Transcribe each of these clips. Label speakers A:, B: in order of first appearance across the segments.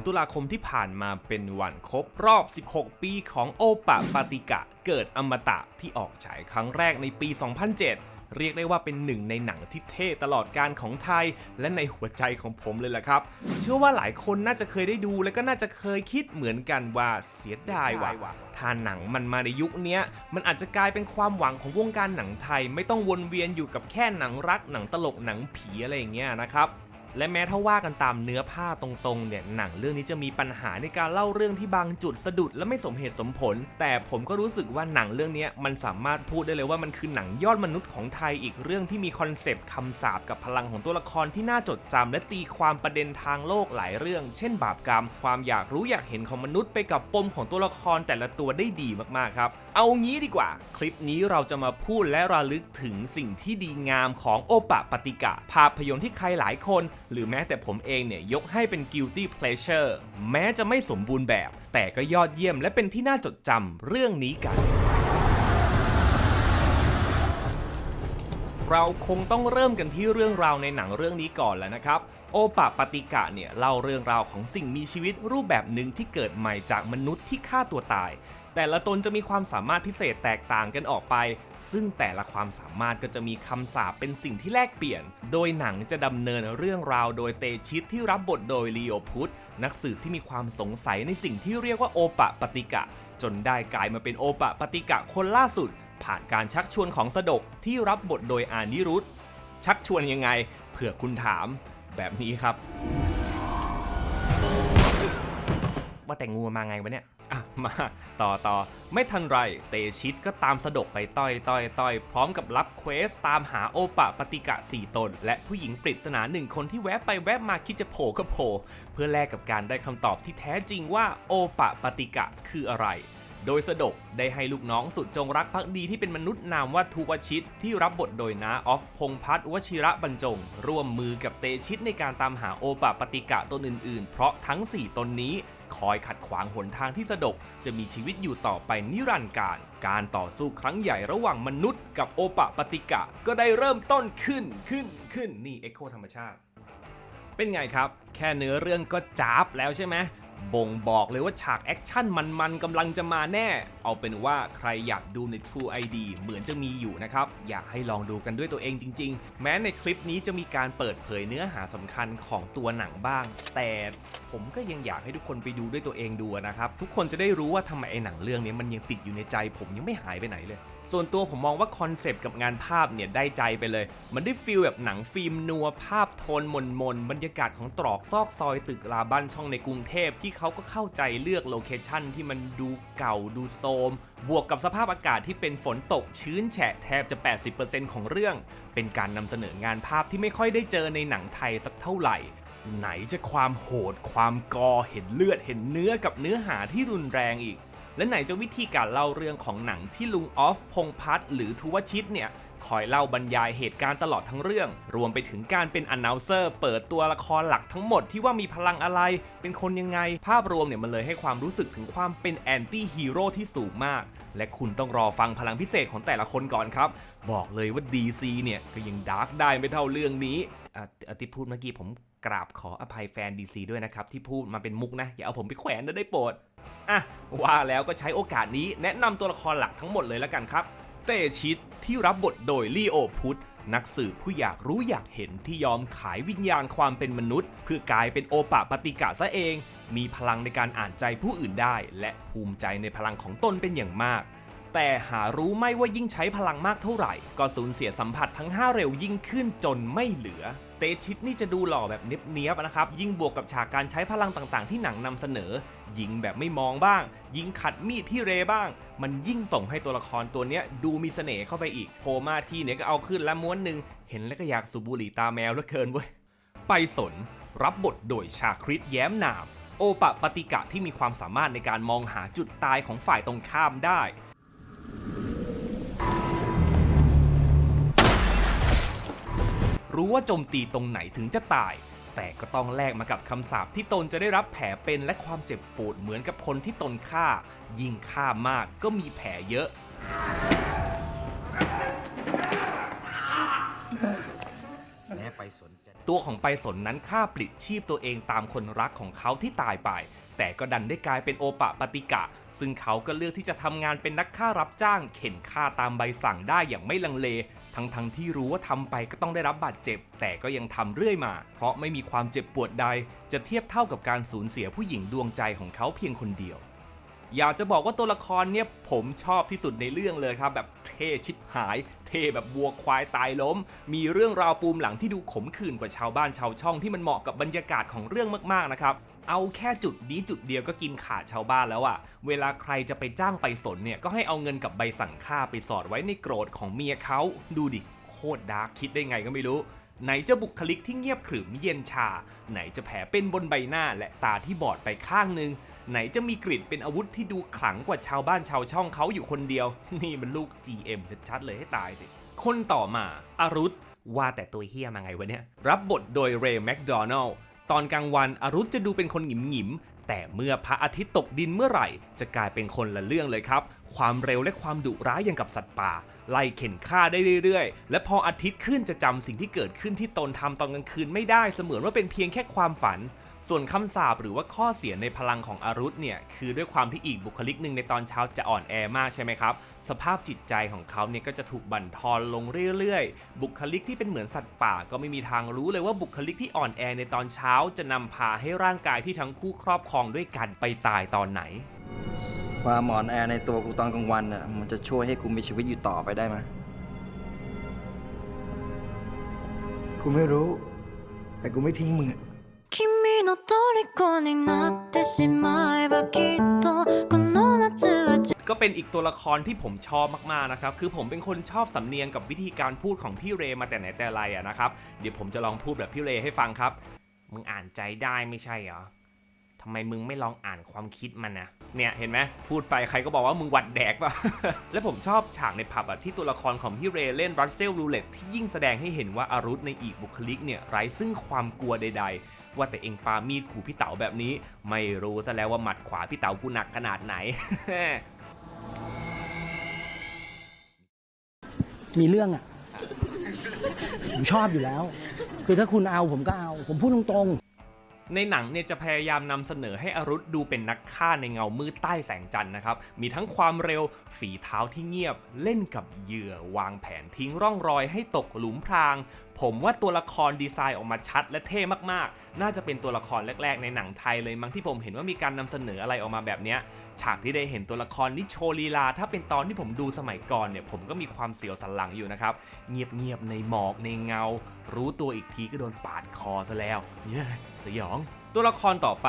A: 3 ตุลาคมที่ผ่านมาเป็นวันครบรอบ 16 ปีของโอปะปาติกะเกิดอมตะที่ออกฉายครั้งแรกในปี 2007 เรียกได้ว่าเป็นหนึ่งในหนังที่เท่ตลอดการของไทย และในหัวใจของผมเลยแหละครับ เชื่อว่าหลายคนน่าจะเคยได้ดูและก็น่าจะเคยคิดเหมือนกันว่าเสียดายว่ะถ้าหนังมันมาในยุคนี้มันอาจจะกลายเป็นความหวังของวงการหนังไทย ไม่ต้องวนเวียนอยู่กับแค่หนังรักหนังตลกหนังผีอะไรอย่างเงี้ยนะครับ และแม้ถ้าว่ากันตามเนื้อผ้าตรงๆเนี่ยหนังเรื่องนี้จะมีปัญหาในการเล่าเรื่องที่บางจุดสะดุดและไม่สมเหตุสมผล แต่ผมก็รู้สึกว่าหนังเรื่องนี้มันสามารถพูดได้เลยว่ามันคือหนังยอดมนุษย์ของไทยอีกเรื่องที่มีคอนเซปต์คำสาปกับพลังของตัวละครที่น่าจดจำและตีความประเด็นทางโลกหลายเรื่อง เช่น บาปกรรม ความอยากรู้อยากเห็นของมนุษย์ไปกับปมของตัวละครแต่ละตัวได้ดีมากๆครับ เอางี้ดีกว่า คลิปนี้เราจะมาพูดและระลึกถึงสิ่งที่ดีงามของโอปะปฏิกะ ภาพยนตร์ที่ใครหลายคน หรือแม้แต่ผมเองเนี่ยยกให้เป็น guilty pleasure แม้จะไม่สมบูรณ์แบบ แต่ก็ยอดเยี่ยมและเป็นที่น่าจดจำเรื่องนี้กัน เราคงต้องเริ่มกันที่เรื่องราวในหนังเรื่องนี้ก่อนแล้วนะครับ โอปะปฏิกะเนี่ยเล่าเรื่องราวของสิ่งมีชีวิตรูปแบบหนึ่งที่เกิดใหม่จากมนุษย์ที่ฆ่าตัวตาย แต่ละตนจะมีความสามารถพิเศษแตกต่างกันออกไป ซึ่งแต่ละความสามารถก็จะมีคำสาปเป็นสิ่งที่แลกเปลี่ยน โดยหนังจะดำเนินเรื่องราวโดยเตชิตที่รับบทโดยลีโอพุทธนักสืบที่มีความสงสัยในสิ่งที่เรียกว่าโอปะปฏิกะ จนได้กลายมาเป็นโอปะปฏิกะคนล่าสุด ผ่านการชักชวนของสดกที่รับบทโดยอานิรุธชักชวนยังไงเผื่อคุณถามแบบนี้ครับ ว่าแต่งูมาไงวะเนี่ย อะมาต่อต่อไม่ทันไร เตชิตก็ตามสะดกไปต้อยต้อยต้อยพร้อมกับรับเควสตามหาโอปะปฏิกะ4ตน และผู้หญิงปริศนาหนึ่งคนที่แวะไปแวะมาคิดจะโผล่ก็โผล่เพื่อแลกกับการได้คำตอบที่แท้จริงว่าโอปะปฏิกะคืออะไรโดยสะดกได้ให้ลูกน้องสุดจงรักภักดีที่เป็นมนุษย์นามว่าทุวชิต ที่รับบทโดยนาออฟพงพัฒน์วชิระบรรจง ร่วมมือกับเตชิตในการตามหาโอปะปฏิกะตนอื่นๆ เพราะทั้ง 4 ตนนี้ คอยขัดขวางหนทางที่สะดก จะมีชีวิตอยู่ต่อไปนิรันดร์การ การต่อสู้ครั้งใหญ่ระหว่างมนุษย์กับโอปะปฏิกะ ก็ได้เริ่มต้นขึ้นขึ้นขึ้นนี่เอ็กโคธรรมชาติ เป็นไงครับ แค่เนื้อเรื่องก็จ้าบแล้วใช่ไหม บ่งบอกเลยว่าฉากแอคชั่นมันๆกำลังจะมาแน่ เอาเป็นว่าใครอยากดูใน True ID เหมือนจะมีอยู่นะครับ อยากให้ลองดูกันด้วยตัวเองจริง ๆ แม้ในคลิปนี้จะมีการเปิดเผยเนื้อหาสำคัญของตัวหนังบ้าง แต่ผมก็ยังอยากให้ทุกคนไปดูด้วยตัวเองดูนะครับ ทุกคนจะได้รู้ว่าทำไมไอ้หนังเรื่องนี้มันยังติดอยู่ในใจ ผมยังไม่หายไปไหนเลยส่วนตัวผมมองว่าคอนเซปต์กับงานภาพเนี่ยได้ใจไปเลย มันได้ฟีลแบบหนังฟิล์มนัวภาพโทนมนมนบรรยากาศของตรอกซอกซอยตึกราบ้านช่องในกรุงเทพที่เขาก็เข้าใจเลือกโลเคชั่นที่มันดูเก่าดูโทมบวกกับสภาพอากาศที่เป็นฝนตกชื้นแฉะแทบจะ 80%ของเรื่อง เป็นการนำเสนองานภาพที่ไม่ค่อยได้เจอในหนังไทยสักเท่าไหร่ไหนจะความโหด ความกอเห็นเลือดเห็นเนื้อกับเนื้อหาที่รุนแรงอีก และไหนจะวิธีการเล่าเรื่องของหนังที่ลุงออฟพงพัฒน์หรือทุวชิตเนี่ยคอยเล่าบรรยายเหตุการณ์ตลอดทั้งเรื่อง รวมไปถึงการเป็นอนนาวเซอร์ เปิดตัวละครหลักทั้งหมดที่ว่ามีพลังอะไร เป็นคนยังไง ภาพรวมเนี่ยมันเลยให้ความรู้สึกถึงความเป็นแอนตี้ฮีโร่ที่สูงมาก และคุณต้องรอฟังพลังพิเศษของแต่ละคนก่อนครับ บอกเลยว่า DC เนี่ยก็ยังดาร์กได้ไม่เท่าเรื่องนี้อะอะที่พูดเมื่อกี้ผมกราบขออภัยแฟน DC ด้วยนะครับ ที่พูดมาเป็นมุกนะ อย่าเอาผมไปแขวนนะได้โปรดอะว่าแล้วก็ใช้โอกาสนี้แนะนำตัวละครหลักทั้งหมดเลยแล้วกันครับ เตชิตที่รับบทโดยลีโอพุทธ นักสืบผู้อยากรู้อยากเห็นที่ยอมขายวิญญาณความเป็นมนุษย์ เพื่อกลายเป็นโอปะปฏิกะซะเอง มีพลังในการอ่านใจผู้อื่นได้ และภูมิใจในพลังของตนเป็นอย่างมาก แต่หารู้ไม่ว่ายิ่งใช้พลังมากเท่าไหร่ ก็สูญเสียสัมผัสทั้ง 5 เร็วยิ่งขึ้นจนไม่เหลือ เตชิตนี่จะดูหล่อแบบเนี้ยบๆนะครับ ยิ่งบวกกับฉากการใช้พลังต่างๆ ที่หนังนำเสนอ ยิงแบบไม่มองบ้าง ยิงขัดมีดพี่เรบ้าง มันยิ่งส่งให้ตัวละครตัวเนี้ยดูมีเสน่ห์เข้าไปอีกโผล่มาทีเนี่ยก็เอาขึ้นและม้วนหนึ่งเห็นแล้วก็อยากสูบบุหรี่ตาแมวเหลือเกินเว้ยไปสน รับบทโดยชาคริตแย้มนาม โอปะปฏิกะที่มีความสามารถในการมองหาจุดตายของฝ่ายตรงข้ามได้ รู้ว่าโจมตีตรงไหนถึงจะตาย แต่ก็ต้องแลกมากับคำสาปที่ตนจะได้รับแผลเป็นและความเจ็บปวดเหมือนกับคนที่ตนฆ่า ยิ่งฆ่ามากก็มีแผลเยอะ
B: แม้ไปสนใจ
A: ตัวของไปสนนั้นฆ่าปลิดชีพตัวเองตามคนรักของเขาที่ตายไป แต่ก็ดันได้กลายเป็นโอปะปฏิกะ ซึ่งเขาก็เลือกที่จะทำงานเป็นนักฆ่ารับจ้าง เข็นฆ่าตามใบสั่งได้อย่างไม่ลังเล ทั้งๆที่รู้ว่าทำไปก็ต้องได้รับบาดเจ็บ แต่ก็ยังทำเรื่อยมา เพราะไม่มีความเจ็บปวดใด จะเทียบเท่ากับการสูญเสียผู้หญิงดวงใจของเขาเพียงคนเดียว อยากจะบอกว่าตัวละครเนี่ยผมชอบที่สุดในเรื่องเลยครับแบบเท่ชิบหาย เท่แบบวัวควายตายล้ม มีเรื่องราวปูมหลังที่ดูขมขื่นกว่าชาวบ้านชาวช่องที่มันเหมาะกับบรรยากาศของเรื่องมากๆนะครับ เอาแค่จุดนี้จุดเดียวก็กินขาดชาวบ้านแล้วอะเวลาใครจะไปจ้างไปสนเนี่ย ก็ให้เอาเงินกับใบสั่งค่าไปสอดไว้ในโกรธของเมียเขาดูดิ โคตรดาร์กคิดได้ไงก็ไม่รู้ ไหนจะบุคลิกที่เงียบขรึมเย็นชา ไหนจะแผลเป็นบนใบหน้าและตาที่บอดไปข้างหนึ่งไหนจะมีกริดเป็นอาวุธที่ดูขลังกว่าชาวบ้านชาวช่องเขาอยู่คนเดียว นี่มันลูก GM ชัดๆเลยให้ตายสิ คนต่อมาอารุธว่าแต่ตัวเฮียมาไงวะเนี่ย รับบทโดยเรย์แมคโดนัลล์ ตอนกลางวันอรุธจะดูเป็นคนหงิมหงิมแต่เมื่อพระอาทิตย์ตกดินเมื่อไหร่ จะกลายเป็นคนละเรื่องเลยครับ ความเร็วและความดุร้ายอย่างกับสัตว์ป่า ไล่เข็นฆ่าได้เรื่อยๆ และพออาทิตย์ขึ้นจะจำสิ่งที่เกิดขึ้นที่ตนทำตอนกลางคืนไม่ได้เสมือนว่าเป็นเพียงแค่ความฝัน ส่วนคำสาปหรือว่าข้อเสียในพลังของอารุธเนี่ยคือด้วยความที่อีกบุคลิกหนึ่งในตอนเช้าจะอ่อนแอมากใช่ไหมครับ สภาพจิตใจของเขาเนี่ยก็จะถูกบั่นทอนลงเรื่อยๆ บุคลิกที่เป็นเหมือนสัตว์ป่า ก็ไม่มีทางรู้เลยว่าบุคลิกที่อ่อนแอในตอนเช้า จะนำพาให้ร่างกายที่ทั้งคู่ครอบครองด้วยกันไปตายตอนไหน
B: ความอ่อนแอในตัวกูตอนกลางวันน่ะมันจะช่วยให้กูมีชีวิตอยู่ต่อไปได้ไหม
C: กูไม่รู้ แต่กูไม่ทิ้งมึงอะ
D: 君の虜になってしまえばきっとこの夏は十
A: ก็เป็นอีกตัวละครที่ผมชอบมากๆนะครับ คือผมเป็นคนชอบสำเนียงกับวิธีการพูดของพี่เรมาแต่ไหนแต่ไรอะนะครับ เดี๋ยวผมจะลองพูดแบบพี่เรให้ฟังครับ มึงอ่านใจได้ไม่ใช่เหรอทำไมมึงไม่ลองอ่านความคิดมันนะเนี่ยเห็นไหมพูดไปใครก็บอกว่ามึงหวัดแดกป่ะ และผมชอบฉากในผับอะที่ตัวละครของพี่เรเล่นรัสเซลรูเล็ตที่ยิ่งแสดงให้เห็นว่าอารุธในอีกบุคลิกเนี่ยไร้ซึ่งความกลัวใด ๆ ว่าแต่เองปามีดขู่พี่เต๋าแบบนี้ ไม่รู้ซะแล้วว่าหมัดขวาพี่เต๋ากูหนักขนาดไหน
E: มีเรื่องอะ ผมชอบอยู่แล้ว คือถ้าคุณเอาผมก็เอา ผมพูดตรงๆ
A: ในหนังเนี่ยจะพยายามนำเสนอให้อรุธดูเป็นนักฆ่าในเงามืดใต้แสงจันทร์นะครับ มีทั้งความเร็ว ฝีเท้าที่เงียบ เล่นกับเหยื่อ วางแผนทิ้งร่องรอยให้ตกหลุมพราง ผมว่าตัวละครดีไซน์ออกมาชัดและเท่มากๆ น่าจะเป็นตัวละครแรก ๆ ในหนังไทยเลยมั้งที่ผมเห็นว่ามีการนำเสนออะไรออกมาแบบเนี้ย ฉากที่ได้เห็นตัวละครนี้โชลีลา ถ้าเป็นตอนที่ผมดูสมัยก่อนเนี่ยผมก็มีความเสียวสันหลังอยู่นะครับ เงียบๆในหมอกในเงา รู้ตัวอีกทีก็โดนปาดคอซะแล้วเย้สยอง ตัวละครต่อไป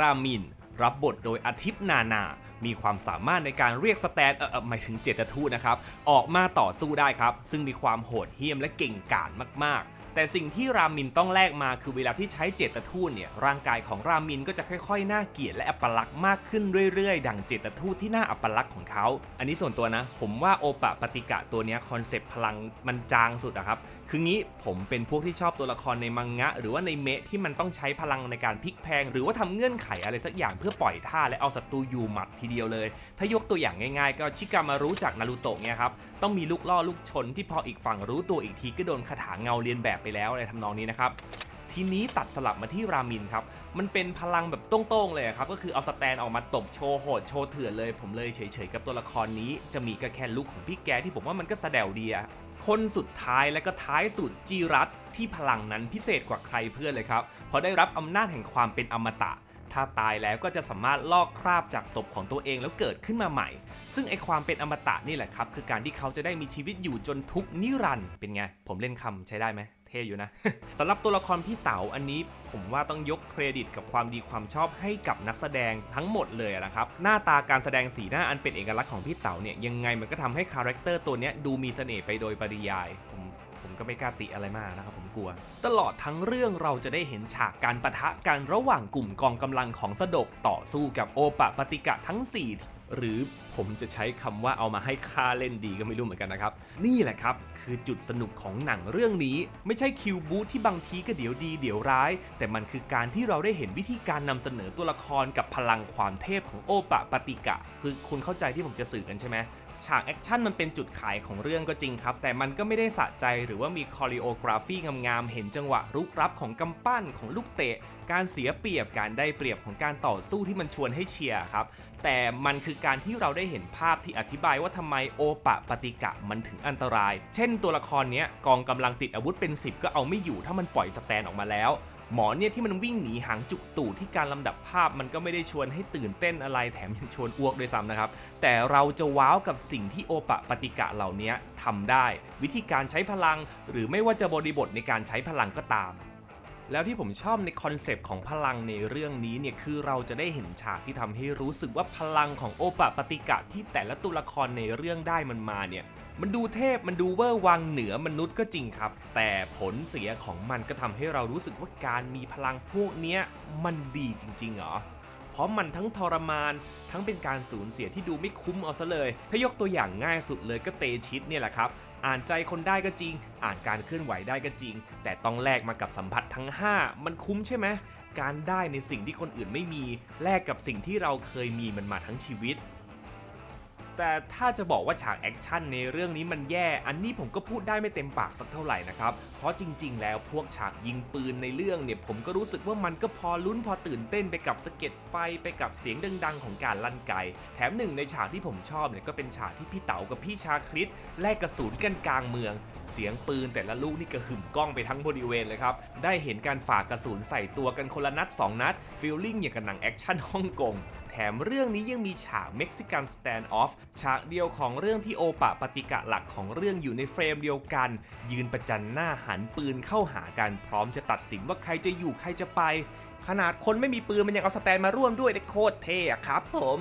A: รามิน รับบทโดยอาทิตย์นานา มีความสามารถในการเรียกสแตนเออเออหมายถึงเจตทูตนะครับ ออกมาต่อสู้ได้ครับ ซึ่งมีความโหดเหี้ยมและเก่งกาจมากๆ แต่สิ่งที่รามินต้องแลกมาคือเวลาที่ใช้เจตทูตเนี่ยร่างกายของรามินก็จะค่อยๆ น่าเกลียดและอัปลักษณ์มากขึ้นเรื่อยๆ ดังเจตทูตที่น่าอัปลักษณ์ของเขา อันนี้ส่วนตัวนะ ผมว่าโอปะปฏิกะตัวนี้คอนเซปต์พลังมันจางสุดอะครับ คืองี้ผมเป็นพวกที่ชอบตัวละครในมังงะ หรือว่าในเมะที่มันต้องใช้พลังในการพลิกแพลงหรือว่าทำเงื่อนไขอะไรสักอย่างเพื่อปล่อยท่าและเอาศัตรูอยู่หมัดทีเดียวเลย ถ้ายกตัวอย่างง่ายๆ ก็ชิกามารู้จากนารูโตะเนี่ยครับต้องมีลูกล่อลูกชนที่พออีกฝั่งรู้ตัวอีกทีก็โดนคาถาเงาเรียนแบบไปแล้วอะไรทำนองนี้นะครับทีนี้ตัดสลับมาที่รามินครับ มันเป็นพลังแบบต้งๆเลยครับ ก็คือเอาสแตนออกมาตบโชว์โหดโชว์เถื่อนเลย ผมเลยเฉยๆกับตัวละครนี้ จะมีก็แค่ลุกของพี่แกที่ผมว่ามันก็สแสดวดีอะคนสุดท้ายและก็ท้ายสุดจีรัตที่พลังนั้นพิเศษกว่าใครเพื่อนเลยครับ เพราะได้รับอำนาจแห่งความเป็นอมตะ ถ้าตายแล้วก็จะสามารถลอกคราบจากศพของตัวเองแล้วเกิดขึ้นมาใหม่ ซึ่งไอความเป็นอมตะนี่แหละครับ คือการที่เขาจะได้มีชีวิตอยู่จนทุกนิรันด์เป็นไง ผมเล่นคำใช้ได้ไหม ท่อยู่นะสำหรับตัวละครพี่เต๋าอันนี้ผมว่าต้องยกเครดิตกับความดีความชอบให้กับนักแสดงทั้งหมดเลยนะครับหน้าตาการแสดงสีหน้าอันเป็นเอกลักษณ์ของพี่เต๋าเนี่ยยังไงมันก็ทำให้คาแรคเตอร์ตัวเนี้ยดูมีเสน่ห์ไปโดยปริยายผมผมก็ไม่กล้าติอะไรมากนะครับผมกลัว ตลอดทั้งเรื่องเราจะได้เห็นฉากการประทะกันระหว่างกลุ่มกองกำลังของสดกต่อสู้กับโอปะปฏิกะทั้ง 4 หรือผมจะใช้คำว่าเอามาให้ค่าเล่นดีก็ไม่รู้เหมือนกันนะครับ นี่แหละครับ คือจุดสนุกของหนังเรื่องนี้ ไม่ใช่คิวบูทที่บางทีก็เดี๋ยวดีเดี๋ยวร้าย แต่มันคือการที่เราได้เห็นวิธีการนำเสนอตัวละครกับพลังความเทพของโอปะปฏิกะ คือคุณเข้าใจที่ผมจะสื่อกันใช่ไหม ฉากแอคชั่นมันเป็นจุดขายของเรื่องก็จริงครับ แต่มันก็ไม่ได้สะใจหรือว่ามีคอริโอกราฟีงามๆ เห็นจังหวะรุกรับของกำปั้นของลูกเตะ การเสียเปรียบการได้เปรียบของการต่อสู้ที่มันชวนให้เชียร์ครับ แต่มันคือการที่เราได้เห็นภาพที่อธิบายว่าทำไมโอปะปฏิกะมันถึงอันตราย เช่นตัวละครเนี้ยกองกำลังติดอาวุธเป็น 10 ก็เอาไม่อยู่ถ้ามันปล่อยสแตนออกมาแล้ว หมอเนี่ยที่มันวิ่งหนีหางจุกตู่ที่การลำดับภาพมันก็ไม่ได้ชวนให้ตื่นเต้นอะไรแถมยังชวนอ้วกด้วยซ้ำนะครับ แต่เราจะว้าวกับสิ่งที่โอปะปฏิกะเหล่านี้ทำได้ วิธีการใช้พลัง หรือไม่ว่าจะบริบทในการใช้พลังก็ตาม แล้วที่ผมชอบในคอนเซปต์ของพลังในเรื่องนี้เนี่ยคือเราจะได้เห็นฉากที่ทำให้รู้สึกว่าพลังของโอปะปฏิกะที่แต่ละตัวละครในเรื่องได้มันมาเนี่ยมันดูเทพมันดูเวอร์วังเหนือมนุษย์ก็จริงครับ แต่ผลเสียของมันก็ทำให้เรารู้สึกว่าการมีพลังพวกเนี้ยมันดีจริงๆเหรอเพราะมันทั้งทรมานทั้งเป็นการสูญเสียที่ดูไม่คุ้มเอาซะเลย ถ้ายกตัวอย่างง่ายสุดเลยก็เตชิตเนี่ยแหละครับ อ่านใจคนได้ก็จริง อ่านการเคลื่อนไหวได้ก็จริง แต่ต้องแลกมากับสัมผัสทั้ง 5 มันคุ้มใช่ไหมการได้ในสิ่งที่คนอื่นไม่มี แลกกับสิ่งที่เราเคยมีมันมาทั้งชีวิต แต่ถ้าจะบอกว่าฉากแอคชั่นในเรื่องนี้มันแย่ อันนี้ผมก็พูดได้ไม่เต็มปากสักเท่าไหร่นะครับ เพราะจริง ๆ แล้วพวกฉากยิงปืนในเรื่องเนี่ย ผมก็รู้สึกว่ามันก็พอลุ้นพอตื่นเต้นไปกับสะเก็ดไฟไปกับเสียงดัง ๆ ของการลั่นไก แถมหนึ่งในฉากที่ผมชอบเนี่ยก็เป็นฉากที่พี่เต๋ากับพี่ชาคริตแลกกระสุนกันกลางเมือง เสียงปืนแต่ละลูกนี่กระหึ่มกล้องไปทั้งบริเวณเลยครับ ได้เห็นการฝากกระสุนใส่ตัวกันคนละนัด 2 นัดฟีลลิ่งอย่างกับหนังแอคชั่นฮ่องกง แถมเรื่องนี้ยังมีฉากเม็กซิกันสแตนด์ออฟฉากเดียวของเรื่องที่โอปะปฏิกะหลักของเรื่องอยู่ในเฟรมเดียวกัน ยืนประจันหน้าหันปืนเข้าหากันพร้อมจะตัดสินว่าใครจะอยู่ใครจะไป ขนาดคนไม่มีปืนมันยังเอาสแตนมาร่วมด้วยได้โคตรเท่อะครับผม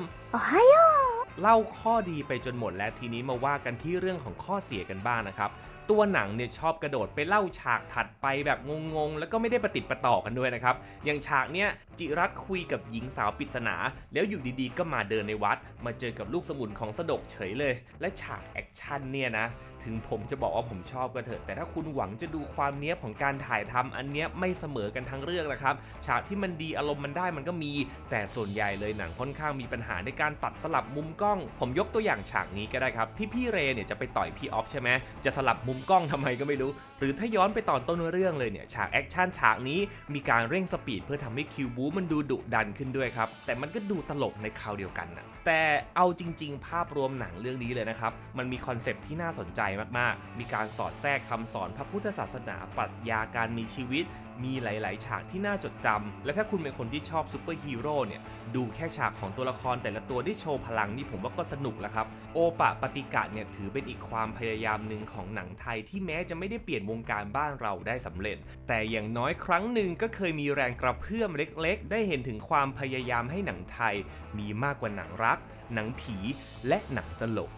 A: เล่าข้อดีไปจนหมดแล้วทีนี้มาว่ากันที่เรื่องของข้อเสียกันบ้างนะครับ ตัวหนังเนี่ยชอบกระโดดไปเล่าฉากถัดไปแบบงงๆ แล้วก็ไม่ได้ประติดประต่อกันด้วยนะครับ อย่างฉากเนี้ยจิรัตคุยกับหญิงสาวปริศนา แล้วอยู่ดีๆ ก็มาเดินในวัด มาเจอกับลูกสมุนของสดกเฉยเลย และฉากแอคชั่นเนี่ยนะ ถึงผมจะบอกว่าผมชอบก็เถอะ แต่ถ้าคุณหวังจะดูความเนี้ยบของการถ่ายทำอันเนี้ยไม่เสมอกันทั้งเรื่องนะครับ ฉากที่มันดีอารมณ์มันได้มันก็มี แต่ส่วนใหญ่เลยหนังค่อนข้างมีปัญหาในการตัดสลับมุมกล้อง ผมยกตัวอย่างฉากนี้ก็ได้ครับ ที่พี่เรเนี่ยจะไปต่อยพี่ออฟใช่ไหมจะสลับมุมกล้องทำไมก็ไม่รู้ หรือถ้าย้อนไปตอนต้นเรื่องเลยเนี่ยฉากแอคชั่นฉากนี้มีการเร่งสปีดเพื่อทำให้คิวบูมันดูดุดันขึ้นด้วยครับ แต่มันก็ดูตลกในคราวเดียวกันนะแต่เอาจริง ๆ ภาพรวมหนังเรื่องนี้เลยนะครับ มันมีคอนเซปต์ที่น่าสนใจมากๆ มีการสอดแทรกคำสอนพระพุทธศาสนาปรัชญาการมีชีวิต มีหลาย ๆ ฉากที่น่าจดจำและถ้าคุณเป็นคนที่ชอบซูเปอร์ฮีโร่เนี่ย ดูแค่ฉากของตัวละครแต่ละตัวที่โชว์พลังนี่ผมว่าก็สนุกแล้วครับ โอปะปฏิกะเนี่ยถือเป็นอีกความพยายามหนึ่งของหนังไทยที่แม้จะไม่ได้เปลี่ยนวงการบ้านเราได้สำเร็จ แต่อย่างน้อยครั้งหนึ่งก็เคยมีแรงกระเพื่อมเล็ก ๆ ได้เห็นถึงความพยายามให้หนังไทย มีมากกว่าหนังรัก หนังผี และหนังตลก